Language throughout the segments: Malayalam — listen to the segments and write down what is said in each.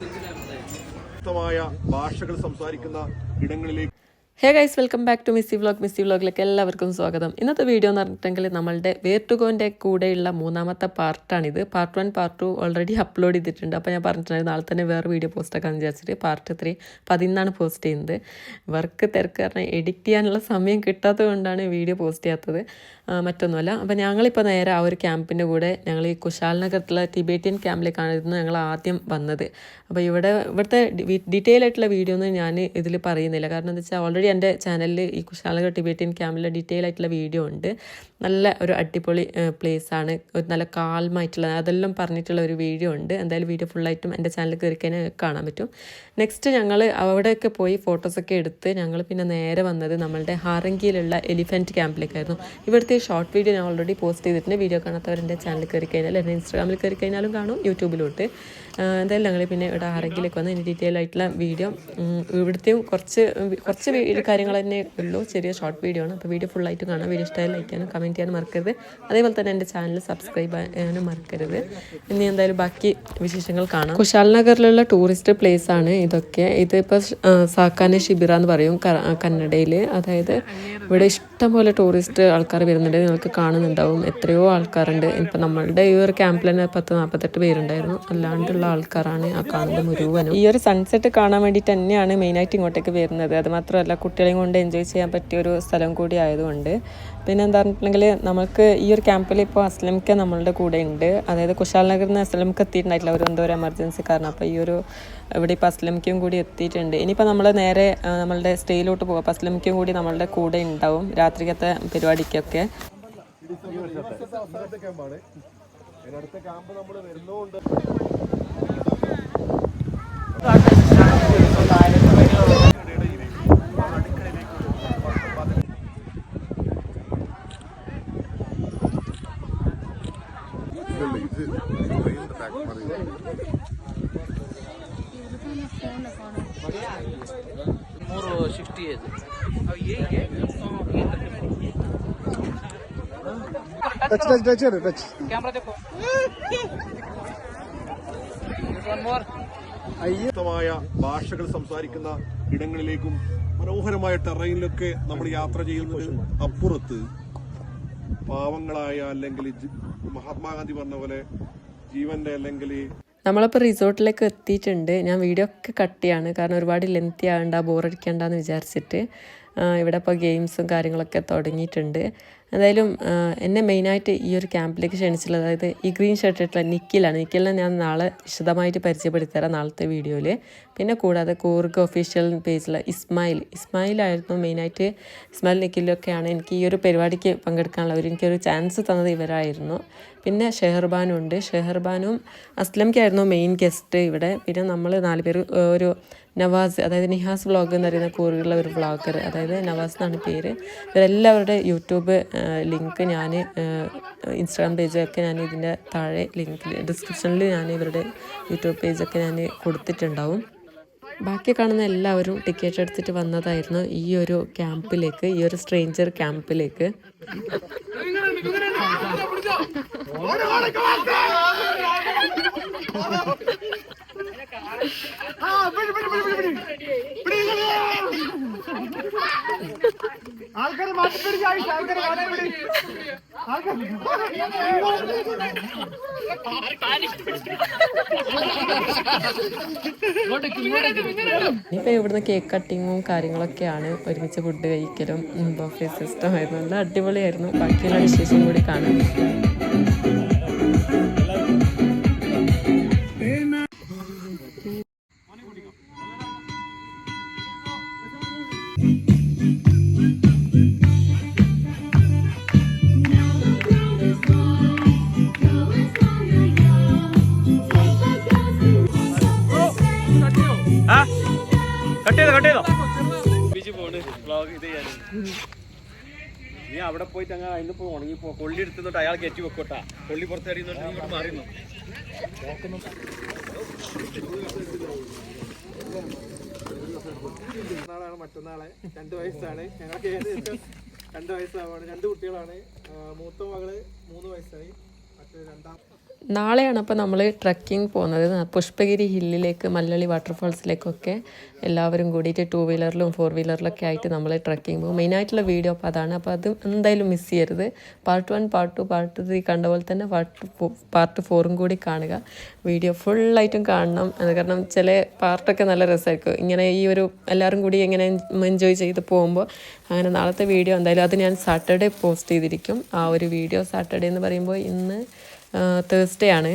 വ്യത്യസ്തമായ ഭാഷകൾ സംസാരിക്കുന്ന ഇടങ്ങളിലേക്ക് hey guys welcome back to Missy vlog Missy വ്ലോഗിലേക്ക് എല്ലാവർക്കും സ്വാഗതം. ഇന്നത്തെ വീഡിയോ എന്ന് പറഞ്ഞിട്ടുണ്ടെങ്കിൽ നമ്മളുടെ വേർട്ടുഗോന്റെ കൂടെയുള്ള മൂന്നാമത്തെ പാർട്ടാണിത്. Part one part two already upload ചെയ്തിട്ടുണ്ട്. അപ്പോൾ ഞാൻ പറഞ്ഞിട്ടുണ്ടായിരുന്നു നാളെ തന്നെ വേറെ വീഡിയോ പോസ്റ്റ് വിചാരിച്ചിട്ട് പാർട്ട് ത്രീ പതിന്നാണ് പോസ്റ്റ് ചെയ്യുന്നത്. വർക്ക് തിരക്ക് കാരണം എഡിറ്റ് ചെയ്യാനുള്ള സമയം കിട്ടാത്തത് കൊണ്ടാണ് വീഡിയോ പോസ്റ്റ് ചെയ്യാത്തത്. മറ്റൊന്നുമല്ല. അപ്പോൾ ഞങ്ങളിപ്പോൾ നേരെ ആ ഒരു ക്യാമ്പിന്റെ കൂടെ ഞങ്ങൾ ഈ കുശാൽ നഗരത്തിലെ ടിബേറ്റിയൻ ക്യാമ്പിലേക്കാണ് ഇരുന്ന് ഞങ്ങൾ ആദ്യം വന്നത്. അപ്പോൾ ഇവിടെ ഇവിടുത്തെ ഡീറ്റെയിൽ ആയിട്ടുള്ള വീഡിയോ ഒന്നും ഞാൻ ഇതിൽ പറയുന്നില്ല. കാരണം എന്താ വെച്ചാൽ ഓൾറെഡി എന്റെ ചാനലിൽ ഈ കുശാലക ടിബേറ്റിയൻ ക്യാമ്പിലെ ഡീറ്റെയിൽ ആയിട്ടുള്ള വീഡിയോ ഉണ്ട്. നല്ല ഒരു അടിപൊളി പ്ലേസ് ആണ്. ഒരു നല്ല കാൽമായിട്ടുള്ള അതെല്ലാം പറഞ്ഞിട്ടുള്ള ഒരു വീഡിയോ ഉണ്ട്. എന്തായാലും വീഡിയോ ഫുള്ളായിട്ടും എന്റെ ചാനലിൽ കയറി കഴിഞ്ഞാൽ കാണാൻ പറ്റും. നെക്സ്റ്റ് ഞങ്ങൾ അവിടെയൊക്കെ പോയി ഫോട്ടോസൊക്കെ എടുത്ത് ഞങ്ങൾ പിന്നെ നേരെ വന്നത് നമ്മളുടെ ഹാറങ്കിയിലുള്ള എലിഫന്റ് ക്യാമ്പിലേക്കായിരുന്നു ഇവിടുത്തെ ഷോർട്ട് വീഡിയോ ഞാൻ ഓൾറെഡി പോസ്റ്റ് ചെയ്തിട്ടുണ്ട്. വീഡിയോ കാണാത്തവർ എന്റെ ചാനലിൽ കയറി കഴിഞ്ഞാൽ എന്റെ ഇൻസ്റ്റാഗ്രാമിൽ കയറി കഴിഞ്ഞാലും കാണും യൂട്യൂബിലോട്ട് എന്തായാലും ഞങ്ങൾ പിന്നെ ഇവിടെ ഹാറങ്കിയിലേക്ക് വന്ന് ഇതിന്റെ ഡീറ്റെയിൽ ആയിട്ടുള്ള വീഡിയോ ഇവിടുത്തെയും കുറച്ച് കുറച്ച് വീ- കാര്യങ്ങൾ തന്നെ ഉള്ളൂ. ചെറിയ ഷോർട്ട് വീഡിയോ ആണ്. അപ്പോൾ വീഡിയോ ഫുള്ളായിട്ട് കാണാം. വീഡിയോ ഇഷ്ടമായി ലൈക്ക് ചെയ്യാനും കമന്റ് ചെയ്യാനും മറക്കരുത്. അതേപോലെ തന്നെ എന്റെ ചാനൽ സബ്സ്ക്രൈബ് ചെയ്യാനും മറക്കരുത്. ഇനി എന്തായാലും ബാക്കി വിശേഷങ്ങൾ കാണാം. കുശാൽ നഗറിലുള്ള ടൂറിസ്റ്റ് പ്ലേസ് ആണ് ഇതൊക്കെ. ഇതിപ്പോൾ സാക്കാന ശിബിറ എന്ന് പറയും കന്നഡയിൽ അതായത് ഇവിടെ ഇഷ്ടംപോലെ ടൂറിസ്റ്റ് ആൾക്കാർ വരുന്നുണ്ട്. നിങ്ങൾക്ക് കാണുന്നുണ്ടാവും. എത്രയോ ആൾക്കാരുണ്ട്. ഇപ്പം നമ്മളുടെ ഈ ഒരു ക്യാമ്പിൽ തന്നെ പത്ത് നാൽപ്പത്തെട്ട് പേരുണ്ടായിരുന്നു. അല്ലാണ്ടുള്ള ആൾക്കാരാണ് ആ കാണുന്ന മുഴുവനും. ഈ ഒരു സൺസെറ്റ് കാണാൻ വേണ്ടിയിട്ട് തന്നെയാണ് മെയിനായിട്ട് ഇങ്ങോട്ടേക്ക് വരുന്നത്. അത് മാത്രമല്ല കുട്ടികളെയും കൊണ്ട് എൻജോയ് ചെയ്യാൻ പറ്റിയ ഒരു സ്ഥലം കൂടി ആയതുകൊണ്ട്. പിന്നെ എന്താ പറഞ്ഞിട്ടുണ്ടെങ്കിൽ നമുക്ക് ഈ ഒരു ക്യാമ്പിൽ ഇപ്പോൾ അസ്ലംക്ക നമ്മളുടെ കൂടെ ഉണ്ട്. അതായത് കുശാൽ നഗറിൽ നിന്ന് അസ്ലംക്ക് എത്തിയിട്ടുണ്ടായിട്ടില്ല. ഒരു എന്തോ ഒരു എമർജൻസി കാരണം. അപ്പോൾ ഈ ഒരു ഇവിടെ ഇപ്പോൾ അസ്ലംക്കും കൂടി എത്തിയിട്ടുണ്ട്. ഇനിയിപ്പോൾ നമ്മൾ നേരെ നമ്മളുടെ സ്റ്റേയിലോട്ട് പോകും അപ്പോൾ അസ്ലംക്കും കൂടി നമ്മളുടെ കൂടെ ഉണ്ടാവും രാത്രിക്കത്തെ പരിപാടിക്കൊക്കെ. അടുത്ത ക്യാമ്പ് നമ്മൾ വരുന്നതുകൊണ്ട് ಮೂರು ಸಿಕ್ಸ್ಟಿ ಇದೆ touch touch touch touch camera ತೆಕ್ಕೋ one more വ്യത്യസ്തമായ ഭാഷകൾ സംസാരിക്കുന്ന ഇടങ്ങളിലേക്കും മനോഹരമായ ടെറൈനിലൊക്കെ നമ്മൾ യാത്ര ചെയ്യുന്നത് അപ്പുറത്ത് പാവങ്ങളായ അല്ലെങ്കിൽ മഹാത്മാഗാന്ധി പറഞ്ഞ പോലെ ജീവന്റെ അല്ലെങ്കിൽ നമ്മളിപ്പോൾ റിസോർട്ടിലേക്ക് എത്തിയിട്ടുണ്ട്. ഞാൻ വീഡിയോ ഒക്കെ കട്ടിയാണ് കാരണം ഒരുപാട് ലെങ്തി ആകണ്ട ബോറടിക്കണ്ടെന്ന് വിചാരിച്ചിട്ട് ഇവിടെ ഇപ്പോൾ ഗെയിംസും കാര്യങ്ങളൊക്കെ തുടങ്ങിയിട്ടുണ്ട്. എന്തായാലും എന്നെ മെയിനായിട്ട് ഈ ഒരു ക്യാമ്പിലേക്ക് ക്ഷണിച്ചുള്ളത് അതായത് ഈ ഗ്രീൻ ഷർട്ട് ഇട്ടുള്ള നിക്കിലാണ്. നിക്കിലിനെ ഞാൻ നാളെ വിശദമായിട്ട് പരിചയപ്പെടുത്തി തരാം നാളത്തെ വീഡിയോയിൽ പിന്നെ കൂടാതെ കൂർഗ് ഒഫീഷ്യൽ പേജിലെ ഇസ്മായിൽ. ഇസ്മായിലായിരുന്നു മെയിനായിട്ട് ഇസ്മായിൽ നിക്കിലൊക്കെയാണ് എനിക്ക് ഈ ഒരു പരിപാടിക്ക് പങ്കെടുക്കാനുള്ള ഒരു എനിക്കൊരു ചാൻസ് തന്നത് ഇവരായിരുന്നു. പിന്നെ ഷെഹർബാനും ഉണ്ട് ഷെഹർബാനും അസ്ലംക്കായിരുന്നു മെയിൻ ഗസ്റ്റ് ഇവിടെ. പിന്നെ നമ്മൾ നാല് പേര് ഒരു നവാസ് അതായത് നിഹാസ് വ്ളോഗ് എന്ന് പറയുന്ന കൂറുള്ള ഒരു വ്ളോഗർ അതായത് നവാസ് എന്നാണ് പേര്. ഇവരെല്ലാവരുടെ യൂട്യൂബ് ലിങ്ക് ഞാൻ ഇൻസ്റ്റാഗ്രാം പേജൊക്കെ ഞാൻ ഇതിന്റെ താഴെ ലിങ്കിൽ ഡിസ്ക്രിപ്ഷനിൽ ഞാൻ ഇവരുടെ യൂട്യൂബ് പേജൊക്കെ ഞാൻ കൊടുത്തിട്ടുണ്ടാവും. ബാക്കി കാണുന്ന എല്ലാവരും ടിക്കറ്റ് എടുത്തിട്ട് വന്നതായിരുന്നു ഈ ഒരു ക്യാമ്പിലേക്ക് ഈ ഒരു സ്ട്രേഞ്ചർ ക്യാമ്പിലേക്ക്. ഇനിയിപ്പോൾ ഇവിടുന്ന് കേക്ക് കട്ടിങ്ങും കാര്യങ്ങളൊക്കെയാണ് ഒരുമിച്ച് ഫുഡ് കഴിക്കലും ബഫേ സിസ്റ്റം ആയിരുന്നു. നല്ല അടിപൊളിയായിരുന്നു. ബാക്കിയുള്ള വിശേഷം കൂടി കാണാം. നീ അവിടെ പോയിട്ട് അങ്ങനെ അതിന് പോയി ഉണങ്ങി പോ കൊള്ളി എടുത്തിട്ട് അയാൾ കയറ്റി വെക്കോട്ടാ. കൊള്ളി പുറത്തറിയുന്നുണ്ട് നീ ഇങ്ങോട്ട് മാറിയുന്നു മറ്റന്നാളെ. രണ്ട് വയസ്സാണ്. ഞങ്ങൾക്ക് ഏകദേശം രണ്ട് വയസ്സാവാണ്. രണ്ട് കുട്ടികളാണ്. മൂത്ത മകൾ മൂന്ന് വയസ്സായി. രണ്ടാം നാളെയാണ് അപ്പോൾ നമ്മൾ ട്രക്കിംഗ് പോകുന്നത്. പുഷ്പഗിരി ഹില്ലിലേക്ക് മല്ലളി വാട്ടർഫാൾസിലേക്കൊക്കെ എല്ലാവരും കൂടിയിട്ട് ടു വീലറിലും ഫോർ വീലറിലൊക്കെ ആയിട്ട് നമ്മൾ ട്രക്കിംഗ് പോകും. മെയിനായിട്ടുള്ള വീഡിയോ അപ്പോൾ അതാണ്. അപ്പോൾ അത് എന്തായാലും മിസ് ചെയ്യരുത്. Part one part two part three കണ്ട പോലെ തന്നെ പാർട്ട് പാർട്ട് ഫോറും കൂടി കാണുക. വീഡിയോ ഫുള്ളായിട്ടും കാണണം. കാരണം ചില പാർട്ടൊക്കെ നല്ല രസമായിരിക്കും. ഇങ്ങനെ ഈ ഒരു എല്ലാവരും കൂടി ഇങ്ങനെ എൻജോയ് ചെയ്ത് പോകുമ്പോൾ അങ്ങനെ നാളത്തെ വീഡിയോ എന്തായാലും അത് ഞാൻ സാറ്റർഡേ പോസ്റ്റ് ചെയ്തിരിക്കും. ആ ഒരു വീഡിയോ സാറ്റർഡേ എന്ന് പറയുമ്പോൾ ഇന്ന് തേഴ്സ്ഡേ ആണ്.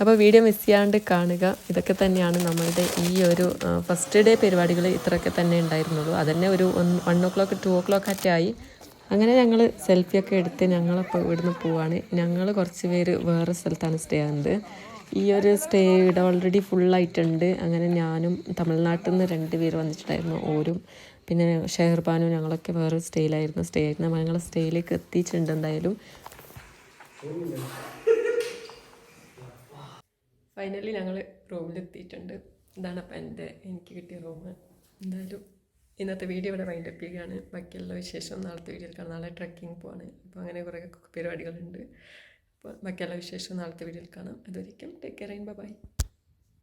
അപ്പോൾ വീഡിയോ മിസ് ചെയ്യാണ്ട് കാണുക. ഇതൊക്കെ തന്നെയാണ് നമ്മളുടെ ഈ ഒരു ഫസ്റ്റ് ഡേ പരിപാടികൾ ഇത്രയൊക്കെ തന്നെ ഉണ്ടായിരുന്നുള്ളൂ. അതന്നെ ഒരു one o'clock two o'clock ആയി. അങ്ങനെ ഞങ്ങൾ സെൽഫിയൊക്കെ എടുത്ത് ഞങ്ങളപ്പോൾ ഇവിടുന്ന് പോവാണ്. ഞങ്ങൾ കുറച്ച് പേര് വേറെ സ്ഥലത്താണ് സ്റ്റേ ചെയ്യുന്നത് ഈ ഒരു സ്റ്റേ ഇവിടെ ഓൾറെഡി ഫുള്ളായിട്ടുണ്ട് അങ്ങനെ ഞാനും തമിഴ്നാട്ടിൽ നിന്ന് രണ്ട് പേര് വന്നിട്ടുണ്ടായിരുന്നു. ഓരും പിന്നെ ഷെഹർബാനും ഞങ്ങളൊക്കെ വേറെ സ്റ്റേയിലായിരുന്നു സ്റ്റേ ആയിരുന്നു. ഞങ്ങൾ സ്റ്റേയിലേക്ക് എത്തിയിട്ടുണ്ട് എന്തായാലും. ഫൈനലി ഞങ്ങൾ റൂമിലെത്തിയിട്ടുണ്ട്. ഇതാണ് അപ്പം എന്റെ എനിക്ക് കിട്ടിയ റൂം എന്തായാലും ഇന്നത്തെ വീഡിയോ ഇവിടെ വൈൻഡപ്പ് ചെയ്യുകയാണ്. ബാക്കിയുള്ള വിശേഷം നാളത്തെ വീഡിയോയിൽ കാണാം. നാളെ ട്രക്കിംഗ് പോവാണ്. അപ്പോൾ അങ്ങനെ കുറേ പരിപാടികളുണ്ട്. അപ്പോൾ ബാക്കിയുള്ള വിശേഷം നാളത്തെ വീഡിയോയിൽ കാണാം. അതുവരെയ്ക്കും ടേക്ക് കെയർ ബൈ